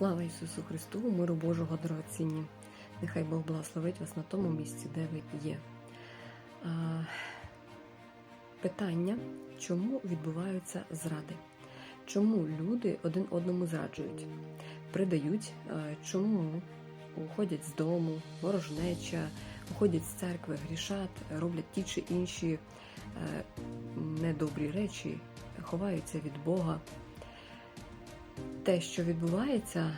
Слава Ісусу Христу, миру Божого дорогоцінні. Нехай Бог благословить вас на тому місці, де ви є. А, питання, чому відбуваються зради? Чому люди один одному зраджують? Придають, чому уходять з дому, ворожнеча, уходять з церкви, грішать, роблять ті чи інші е, недобрі речі, ховаються від Бога те, що відбувається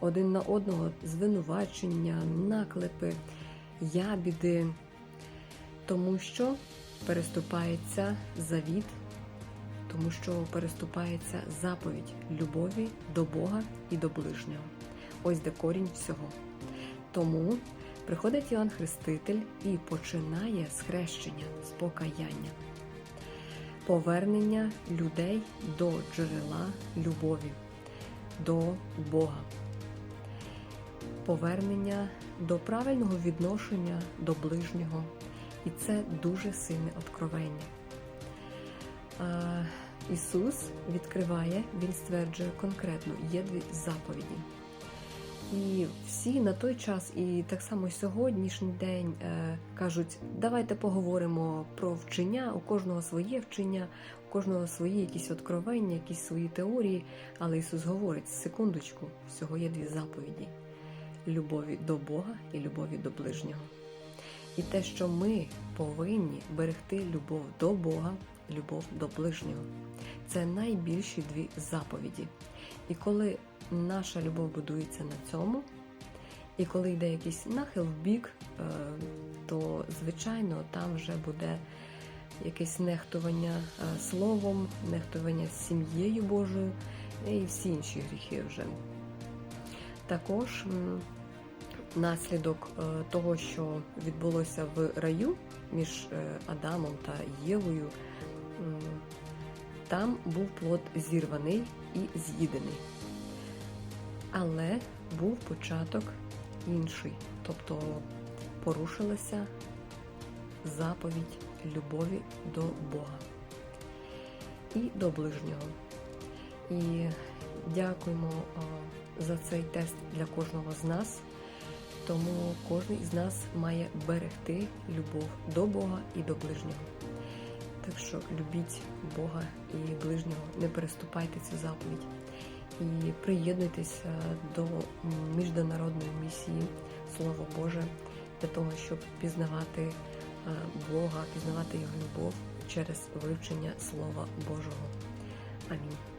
один на одного звинувачення, наклепи, ябіди, тому що переступається завіт, тому що переступається заповідь любові до Бога і до ближнього. Ось де корінь всього. Тому приходить Іоанн Хреститель і починає з хрещення, з покаяння повернення людей до джерела любові, до Бога, повернення до правильного відношення до ближнього. І це дуже сильне откровення. Ісус відкриває, Він стверджує конкретно, є дві заповіді. І всі на той час, і так само сьогоднішній день е, кажуть, давайте поговоримо про вчення, у кожного своє вчення, у кожного свої якісь откровення, якісь свої теорії. Але Ісус говорить, секундочку, всього є дві заповіді: любові до Бога і любові до ближнього. І те, що ми повинні берегти любов до Бога, любов до ближнього, це найбільші дві заповіді. І коли наша любов будується на цьому, і коли йде якийсь нахил в бік, е, то звичайно там вже буде якесь нехтування е, словом, нехтування сім'єю Божою і всі інші гріхи вже. Також наслідок е, того, що відбулося в раю між е, Адамом та Євою, там був плод зірваний і з'їдений. Але був початок інший, тобто порушилася заповідь любові до Бога і до ближнього. І дякуємо за цей тест для кожного з нас. Тому кожен із нас має берегти любов до Бога і до ближнього. Так що любіть Бога і ближнього, не переступайте цю заповідь і приєднуйтеся до міжнародної місії Слово Боже для того, щоб пізнавати е, Бога, пізнавати Його любов через вивчення Слова Божого. Амінь.